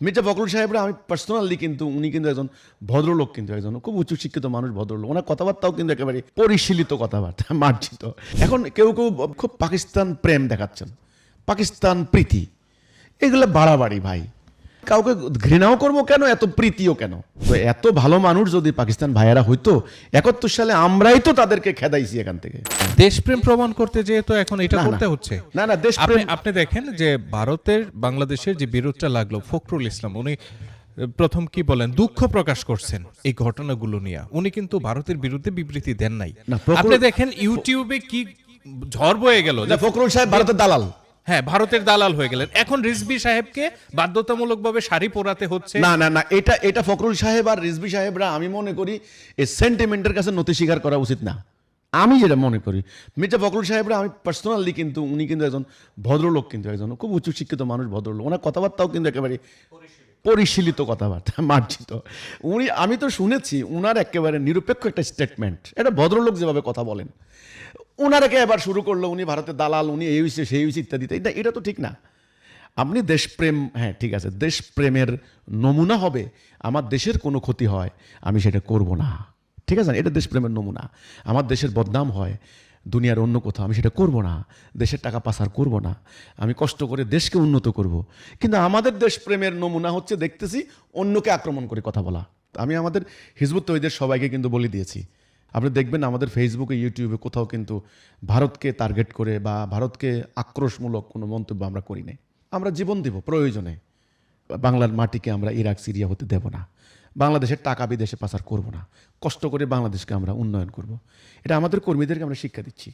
মির্জা ফখরুল সাহেবরা, আমি পার্সোনালি কিন্তু উনি কিন্তু একজন ভদ্রলোক কিন্তু একজন খুব উচ্চ শিক্ষিত মানুষ, ভদ্রলোক। ওনার কথাবার্তাও কিন্তু একেবারে পরিশীলিত কথাবার্তা, মার্জিত। এখন কেউ কেউ খুব পাকিস্তান প্রেম দেখাচ্ছেন, পাকিস্তান প্রীতি, এগুলো বাড়াবাড়ি ভাই। কাউকে ঘৃণাও করব কেন? এত প্রীতিও কেন? তো এত ভালো মানুষ যদি পাকিস্তান ভাইয়েরা হইতো একাত্তর সালে আমরাই তো তাদেরকে খেদাইছি এখান থেকে। দেশপ্রেম প্রমাণ করতে যেয়ে তো এখন এটা। করতে হচ্ছে। না, না, দেশপ্রেম- আপনি আপনি দেখেন যে ভারতের বাংলাদেশের যে বিরোধটা লাগল ফখরুল ইসলাম উনি প্রথম কি বলেন? দুঃখ প্রকাশ করছেন এই ঘটনাগুলো নিয়ে। উনি কিন্তু ভারতের বিরুদ্ধে বিবৃতি দেন নাই। আপনি দেখেন ইউটিউবে কি ঝড় বয়ে গেল। যে ফখরুল সাহেব ভারতের দালাল। হ্যাঁ ভারতের দালাল হয়ে গেলেন। এখন রিজবি সাহেবকে বাধ্যতামূলকভাবে শাড়ি পরাতে হচ্ছে। না না না, এটা এটা ফখরুল সাহেব আর রিজবি সাহেবরা, আমি মনে করি এই সেন্টিমেন্টের কাছে নতি স্বীকার করা উচিত না। আমি যেটা মনে করি, মির্জা ফখরুল সাহেবরা, আমি পার্সোনালি কিন্তু, উনি কিন্তু একজন ভদ্রলোক কিন্তু একজন, খুব উচ্চশিক্ষিত মানুষ, ভদ্রলোক। ওনার কথাবার্তাও কিন্তু একেবারে পরিশীলিত কথাবার্তা, মার্জিত। উনি, আমি তো শুনেছি, উনার একেবারে নিরপেক্ষ একটা স্টেটমেন্ট এটা ভদ্রলোক যেভাবে কথা বলেন। ওনারাকে এবার শুরু করল উনি, ভারতের দালাল, উনি, এই হয়েছে সেই হয়েছে ইত্যাদি এটা এটা তো ঠিক না। আপনি দেশপ্রেম হ্যাঁ ঠিক আছে, দেশপ্রেমের নমুনা হবে, আমার দেশের কোনো ক্ষতি হয়, আমি সেটা করব না। ঠিক আছে এটা দেশপ্রেমের নমুনা। আমার দেশের বদনাম হয়, দুনিয়ার অন্য কোথাও, আমি সেটা করব না। দেশের টাকা পাচার করব না। আমি কষ্ট করে দেশকে উন্নত করব। কিন্তু আমাদের দেশপ্রেমের নমুনা হচ্ছে, দেখতেছি, অন্যকে আক্রমণ করে কথা বলা। আমি আমাদের হিজবুত তৈদের সবাইকে কিন্তু বলে দিয়েছি। আপনি দেখবেন আমাদের ফেসবুকে ইউটিউবে কোথাও কিন্তু ভারতকে টার্গেট করে বা ভারতকে আক্রোশমূলক কোনো মন্তব্য আমরা করি নাই। আমরা জীবন দিব প্রয়োজনে। বাংলার মাটিকে আমরা ইরাক, সিরিয়া হতে দেব না। বাংলাদেশের টাকা বিদেশে পাচার করব না। কষ্ট করে বাংলাদেশকে আমরা উন্নয়ন করব। এটা আমাদের কর্মীদেরকে আমরা শিক্ষা দিচ্ছি।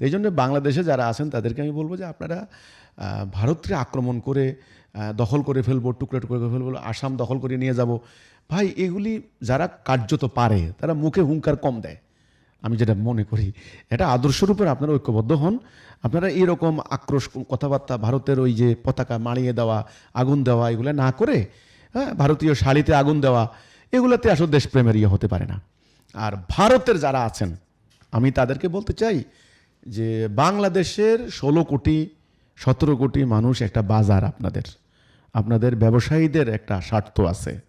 এই জন্য বাংলাদেশে যারা আছেন, তাদেরকে আমি বলব যে আপনারা ভারতকে আক্রমণ করে দখল করে ফেলব, টুকরো টুকরো করে ফেলব, আসাম দখল করে নিয়ে যাব। ভাই, এগুলি যারা কার্যত পারে, তারা মুখে হুঙ্কার কম দেয়। আমি যেটা মনে করি, এটা আদর্শের উপর আপনারা ঐক্যবদ্ধ হন। আপনারা এরকম আক্রোশ কথাবার্তা, ভারতের ওই যে পতাকা মারিয়ে দেওয়া, আগুন দেওয়া, এগুলো না করে হ্যাঁ ভারতীয় শাড়িতে আগুন দেওয়া, এগুলোতে আসলে দেশপ্রেমের ইয়ে হতে পারে না। আর ভারতের যারা আছেন, আমি তাদেরকে বলতে চাই যে, বাংলাদেশের ষোলো কোটি, সতেরো কোটি মানুষ একটা বাজার আপনাদের। আপনাদের ব্যবসায়ীদের একটা স্বার্থ আছে।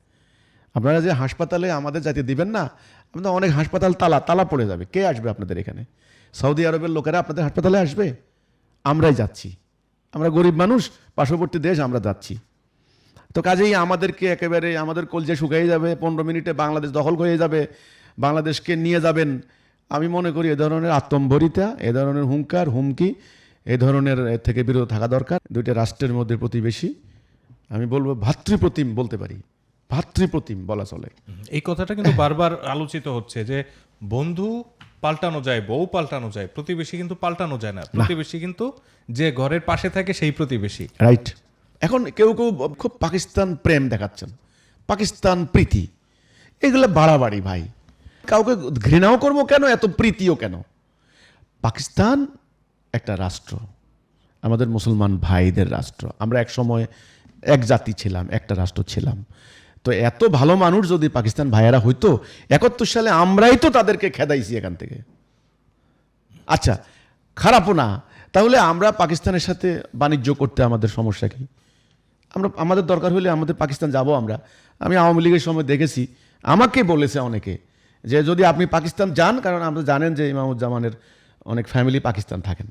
আপনারা যে হাসপাতালে আমাদের জাতি দিবেন না, আপনাদের অনেক হাসপাতাল তালা তালা পড়ে যাবে। কে আসবে আপনাদের এখানে? সৌদি আরবের লোকেরা আপনাদের হাসপাতালে আসবে? আমরাই যাচ্ছি। আমরা গরিব মানুষ, পার্শ্ববর্তী দেশ, আমরা যাচ্ছি। তো কাজেই আমাদেরকে একেবারে, আমাদের কলজে শুকিয়ে যাবে, পনেরো মিনিটে বাংলাদেশ দখল হয়ে যাবে, বাংলাদেশকে নিয়ে যাবেন। আমি মনে করি এ ধরনের আত্মম্বরিতা এ ধরনের হুঙ্কার, হুমকি, এ ধরনের থেকে বিরত থাকা দরকার। দুইটা রাষ্ট্রের মধ্যে প্রতিবেশী। আমি বলব ভাতৃপ্রতিম বলতে পারি। ভাতৃপ্রতিম বলা চলে। এই কথাটা কিন্তু বারবার আলোচিত হচ্ছে যে বন্ধু পাল্টানো যায় বউ পাল্টানো যায় প্রতিবেশী কিন্তু পাল্টানো যায় না। প্রতিবেশী কিন্তু যে ঘরের পাশে থাকে সেই প্রতিবেশী। রাইট এখন কেউ কেউ খুব পাকিস্তান প্রেম দেখাচ্ছেন পাকিস্তান প্রীতি এগুলো বাড়াবাড়ি ভাই। কাউকে ঘৃণাও করব কেন এত প্রীতিও কেন? পাকিস্তান একটা রাষ্ট্র আমাদের মুসলমান ভাইদের রাষ্ট্র। আমরা এক সময় এক জাতি ছিলাম, একটা রাষ্ট্র ছিলাম। তো এত ভালো মানুষ যদি পাকিস্তান ভাইয়েরা হইতো, একাত্তর সালে আমরাই তো তাদেরকে খেদাইছি এখান থেকে। আচ্ছা খারাপও না। তাহলে আমরা পাকিস্তানের সাথে বাণিজ্য করতে আমাদের সমস্যা কি? আমরা, আমাদের দরকার হলে আমাদের পাকিস্তান যাব আমরা। আমি আওয়ামী লীগের সময় দেখেছি, আমাকে বলেছে অনেকে যে যদি আপনি পাকিস্তান যান, কারণ আমরা জানেন যে ইমামুজ্জামানের অনেক ফ্যামিলি পাকিস্তান থাকেন।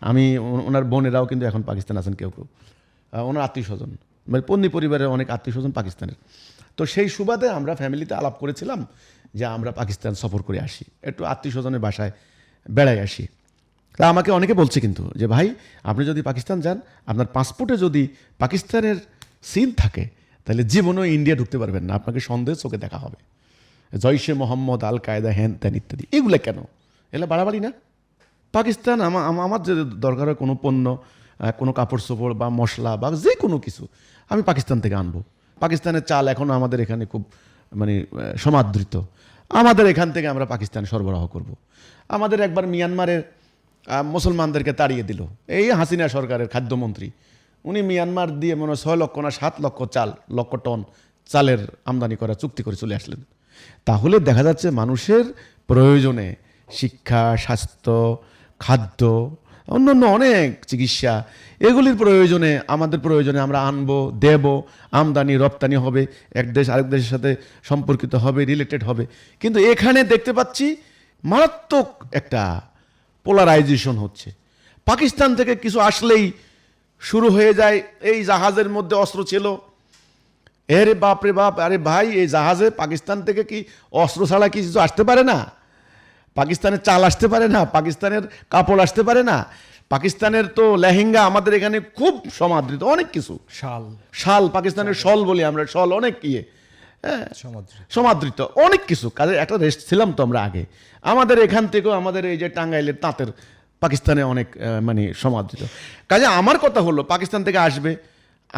আমি ওনার বোনেরাও কিন্তু এখন পাকিস্তান আছেন কেউ কেউ। ওনার আত্মীয় স্বজন মানে পন্নী পরিবারের অনেক আত্মীয় স্বজন পাকিস্তানের। তো সেই সুবাদে আমরা ফ্যামিলিতে আলাপ করেছিলাম যে আমরা পাকিস্তান সফর করে আসি। একটু আত্মীয় স্বজনের বাসায় বেড়াই আসি। তা আমাকে অনেকে বলছে কিন্তু যে, ভাই, আপনি যদি পাকিস্তান যান, আপনার পাসপোর্টে যদি পাকিস্তানের সিল থাকে, তাহলে জীবনেও ইন্ডিয়া ঢুকতে পারবেন না। আপনাকে সন্দেহ চোখে দেখা হবে। জৈশে মোহাম্মদ আল কায়দা হ্যান ত্যান ইত্যাদি। এগুলো কেন? এগুলো বাড়াবাড়ি না? পাকিস্তান আমা- আমা- আমার যে দরকার হয় কোনো পণ্য কোনো কাপড় চোপড় বা মশলা বা যে কোনো কিছু আমি পাকিস্তান থেকে আনব। পাকিস্তানের চাল এখনও আমাদের এখানে খুব মানে সমাদৃত। আমাদের এখান থেকে আমরা পাকিস্তানে সরবরাহ করব। আমাদের একবার মিয়ানমারের মুসলমানদেরকে তাড়িয়ে দিল। এই হাসিনা সরকারের খাদ্যমন্ত্রী। উনি মিয়ানমার দিয়ে মনে হয় ছয় লক্ষ না সাত লক্ষ চাল, লক্ষ টন চালের আমদানি করা চুক্তি করে চলে আসলেন। তাহলে দেখা যাচ্ছে মানুষের প্রয়োজনে শিক্ষা, স্বাস্থ্য, খাদ্য অন্যান্য অনেক চিকিৎসা। এগুলির প্রয়োজনে, আমাদের প্রয়োজনে আমরা আনব, দেব, আমদানি, রপ্তানি হবে, এক দেশ আরেক দেশের সাথে সম্পর্কিত হবে রিলেটেড হবে। কিন্তু এখানে দেখতে পাচ্ছি মারাত্মক একটা পোলারাইজেশন হচ্ছে। পাকিস্তান থেকে কিছু আসলেই শুরু হয়ে যায়, এই জাহাজের মধ্যে অস্ত্র ছিল। এরে বাপ রে বাপ, আরে ভাই, এই জাহাজে পাকিস্তান থেকে কি অস্ত্র ছাড়া কিছু আসতে পারে না? পাকিস্তানের চাল আসতে পারে না পাকিস্তানের কাপড় আসতে পারে না পাকিস্তানের তো লেহেঙ্গা আমাদের এখানে খুব সমাদৃত অনেক কিছু। শাল। শাল পাকিস্তানের শল বলি আমরা শল অনেক ইয়ে হ্যাঁ সমাদৃত। অনেক কিছু কাজে একটা রেস্ট ছিলাম তো আমরা আগে। আমাদের এখান থেকেও আমাদের এই যে টাঙ্গাইলের তাঁতের পাকিস্তানে অনেক মানে সমাদৃত। কাজে আমার কথা হলো পাকিস্তান থেকে আসবে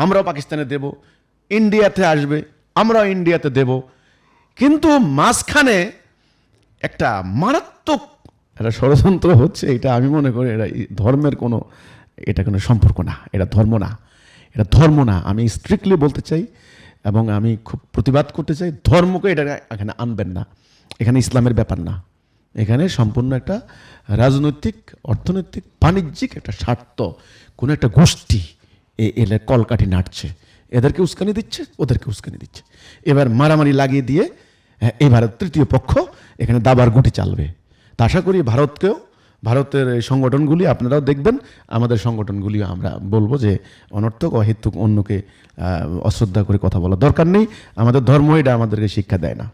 আমরাও পাকিস্তানে দেব ইন্ডিয়াতে আসবে আমরাও ইন্ডিয়াতে দেব। কিন্তু মাঝখানে একটা মারাত্মক একটা ষড়যন্ত্র হচ্ছে, এটা আমি মনে করি এটা ধর্মের কোনো, এটা কোনো সম্পর্ক না, এটা ধর্ম না। এটা ধর্ম না, আমি স্ট্রিক্টলি বলতে চাই এবং আমি খুব প্রতিবাদ করতে চাই, ধর্মকে এটা এখানে আনবেন না। এখানে ইসলামের ব্যাপার না। এখানে সম্পূর্ণ একটা রাজনৈতিক, অর্থনৈতিক, বাণিজ্যিক একটা স্বার্থ, কোনো একটা গোষ্ঠী এ- এলে কলকাঠি নাড়ছে। এদেরকে উস্কানি দিচ্ছে, ওদেরকে উস্কানি দিচ্ছে। এবার মারামারি লাগিয়ে দিয়ে এবার তৃতীয় পক্ষ এখানে দাবার গুটি চালবে। তা আশা করি ভারতকেও, ভারতের এই সংগঠনগুলি আপনারাও দেখবেন, আমাদের সংগঠনগুলিও আমরা বলব যে অনর্থক, অহেতুক অন্যকে অশ্রদ্ধা করে কথা বলা দরকার নেই। আমাদের ধর্ম এটা আমাদেরকে শিক্ষা দেয় না।